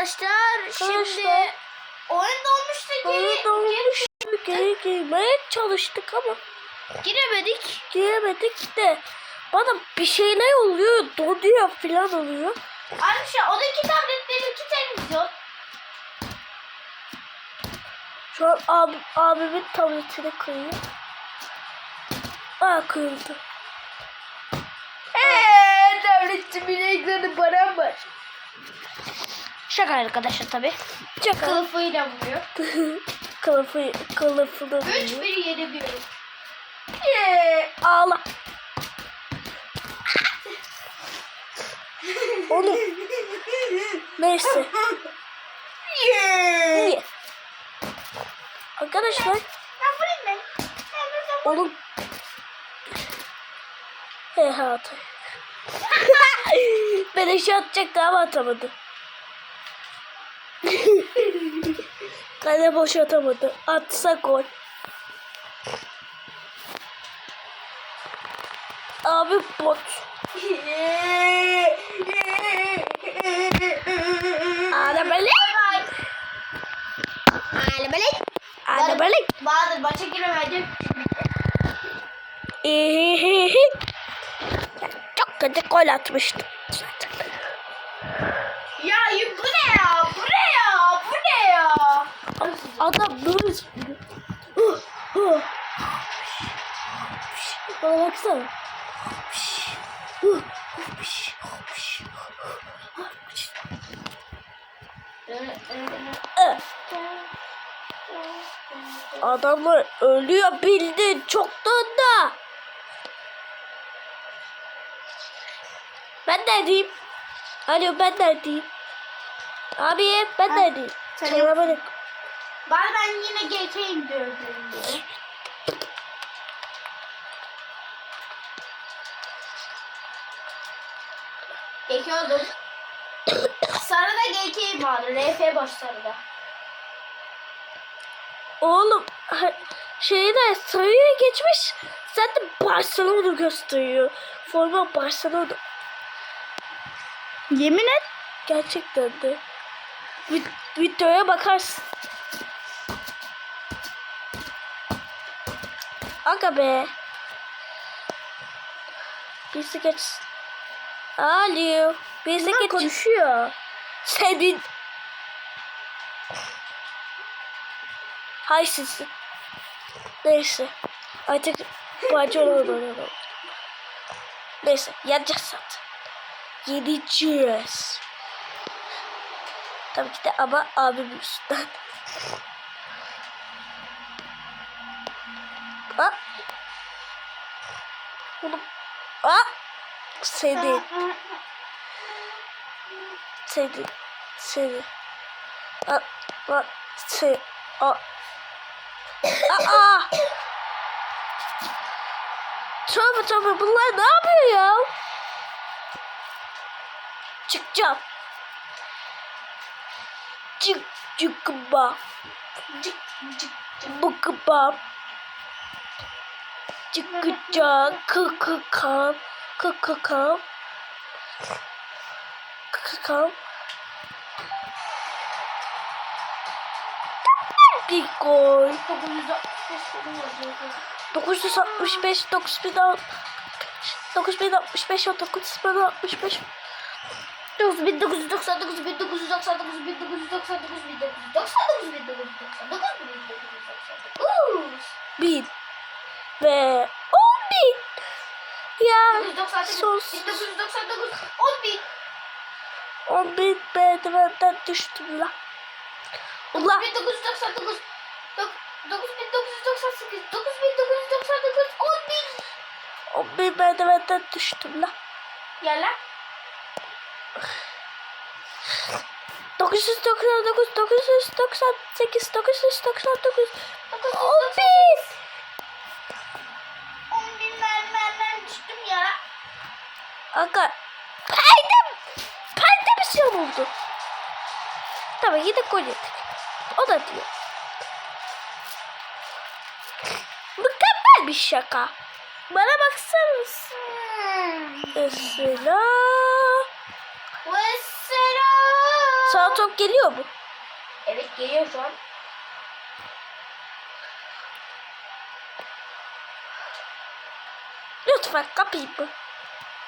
arkadaşlar. Şimdi oyun dolmuştu geri, Bana dolmuş geri girmeye çalıştık ama giremedik. giremedik de bana bir şeyler oluyor, donuyor falan oluyor. Arkadaşlar o da iki tablet benim iki televizyon. Şu an abi, abimin tabletini kırıyor. Aa kırıldı. Eee tabletin ekranı bana var. Şaka arkadaşlar tabi. Çakal. Kılıfıyla vuruyor. Kılıfı, kılıfını 3 vuruyor. 1 yeniliyorum. Eee, Ağla. Oğlum. Neyse. Niye? Arkadaşlar Ben vurayım ben. Ben vuracağım. oğlum. He ha atay. ben atacaktı ama atamadı. Kale boş atamadı. Atsa gol. Abi bot. Arabalık. Alabalek. Arabalık. Bahadır maça giremedim. Çok kötü gol atmıştım. Zaten. Ya yu- bu ne ya? Bu ne ya? Bu ne ya? Adam böyle huh. Bana baksana. Adamlar ölüyor bildin çoktan da. Ben neredeyim? Alo ben neredeyim? Abi ben neredeyim? Selamünaleyküm. Ben ben yine geçeyim diyorum. Geçiyordum. sarıda geçeyim vardı. RF boş sarıda. Oğlum şeyde sayıya geçmiş. Zaten Barcelona gösteriyor. Forma Barcelona. Yemin et. Gerçekten de. Vi- videoya bakarsın. Aga be. Birisi geç. Alo. Birisi geç. konuşuyor. Senin. Hay sizin. Neyse. Artık Barcelona'da oynayalım. Neyse. Yanacağız zaten. Yeneceğiz. Tabii ki de ama abim yüzünden. Aa. Bunu... Aa. Seni. Seni. Seni. Aa. Aa. Seni. Aa. Aa. Tövbe tövbe bunlar ne yapıyor ya? Çıkacağım. Çık çıkma. Cık cık. Bıkıbam. Çıkacağım. Kıkıkam. Kıkıkam. Kıkıkam. Bir gol. 965 9000 9065 9065 9999 1999 1999 bin ve on bin. Ya 1999 sos 1999 10 bin on bin merdivenden düştüm la. Ula 1999 9998 9999 10 bin on bin merdivenden düştüm la. Gel lan 999 998 999 999 on bin. Aga kaydım. Kaydı bir şey oldu. Tabii yine gol yedik. O da diyor. Mükemmel bir şaka. Bana baksana mısın? Mesela Vesselam Sağ top geliyor mu? Evet geliyor şu an. Lütfen kapayım mı?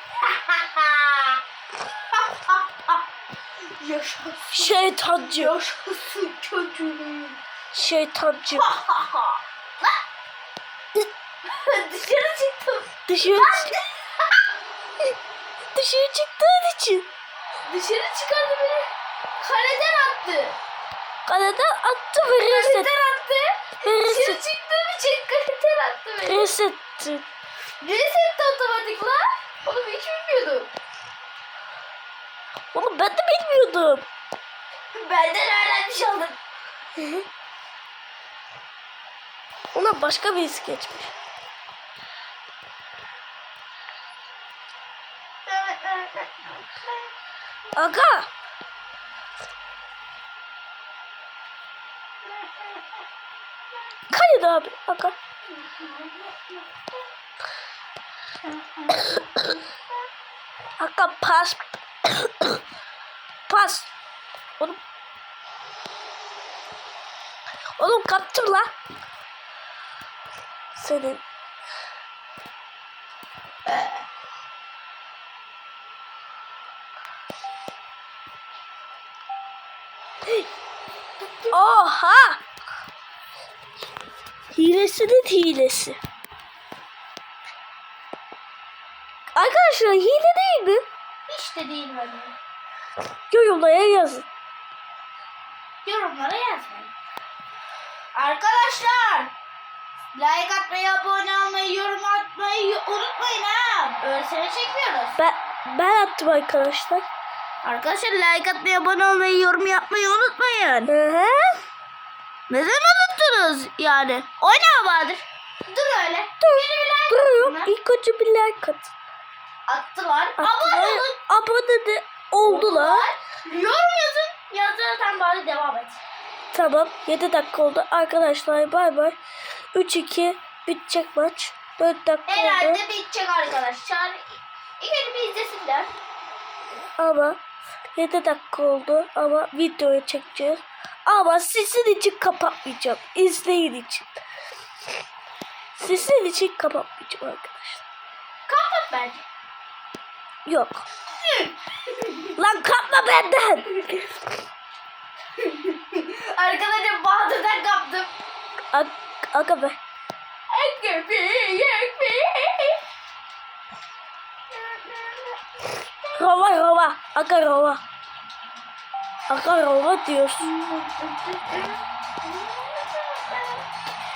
Yaşasın. Şeytancı. Yaşasın çocuğum. Şeytancı. Dışarı çıktım. Dışarı, dışarı çıktığın için. Dışarı çıkardı beni. Kaleden attı. Kaleden attı ve reset. Kaleden attı. Ve Dışarı reset. çıktığım için kaleden attı beni. Reset de otomatik lan. Oğlum hiç bilmiyordum. Oğlum ben de bilmiyordum. Benden öğrenmiş oldum. Ona başka birisi geçmiş. Aga. Kaydı abi. Aga. Aga pas. pas. Oğlum. Oğlum kaptım la. Senin. Oha! Hilesinin hilesi. Arkadaşlar hile değil mi? Hiç de değil bence. Yorumlara yazın. Yorumlara yazmayın. Arkadaşlar like atmayı, abone olmayı, yorum atmayı unutmayın ha. Öylesine çekmiyoruz. Ben, ben attım arkadaşlar. Arkadaşlar like atmayı, abone olmayı, yorum yapmayı unutmayın. Hı hı. Neden unuttunuz yani? Oyna Bahadır. Dur öyle. Dur. Yeni bir like Duruyorum. İlk önce bir like atın. Attılar. Attılar. Abone de oldular. Yorum yazın. Yazarsan bari devam et. Tamam. 7 dakika oldu. Arkadaşlar bay bay. 3-2 bitecek maç. 4 dakika oldu. Herhalde bitecek arkadaşlar. Önce bir izlesinler. Ama 7 dakika oldu ama videoyu çekeceğiz. Ama sizin için kapatmayacağım. İzleyin için. Sizin için kapatmayacağım arkadaşlar. Kapat bence. Yok. Lan kapma benden. Arkadaşlar Bahadır'dan kaptım. Ag aga be. Rova rova. Aga rova. Aga rova diyorsun.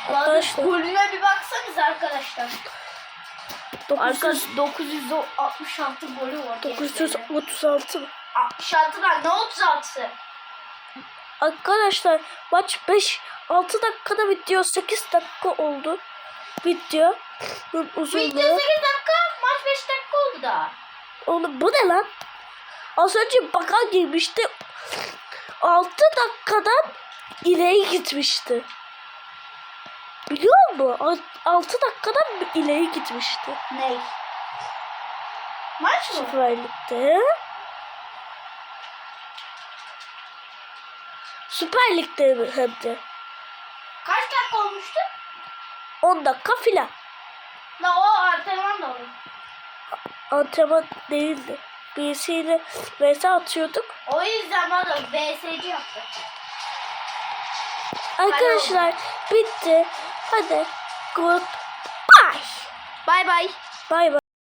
Arkadaşlar. Golüne bir baksanız arkadaşlar. 900, Arkadaş 966 golü var. 936 mı? 66'dan ne 36'sı? Arkadaşlar maç 5 6 dakikada video 8 dakika oldu. Video uzunluğu. Video 8 dakika, maç 5 dakika oldu daha. Oğlum bu ne lan? Az önce bakan girmişti. 6 dakikadan ileri gitmişti. Biliyor musun? 6 dakikadan ileri gitmişti. Ney? Maç mı? Süper. Süper Lig'de hem de. Kaç dakika olmuştu? 10 dakika filan. La o antrenman da olur. Antrenman değildi. Birisiyle vs atıyorduk. O yüzden bana VSC yaptı. Arkadaşlar bitti. Hadi. Goodbye. Bye bye. Bye bye.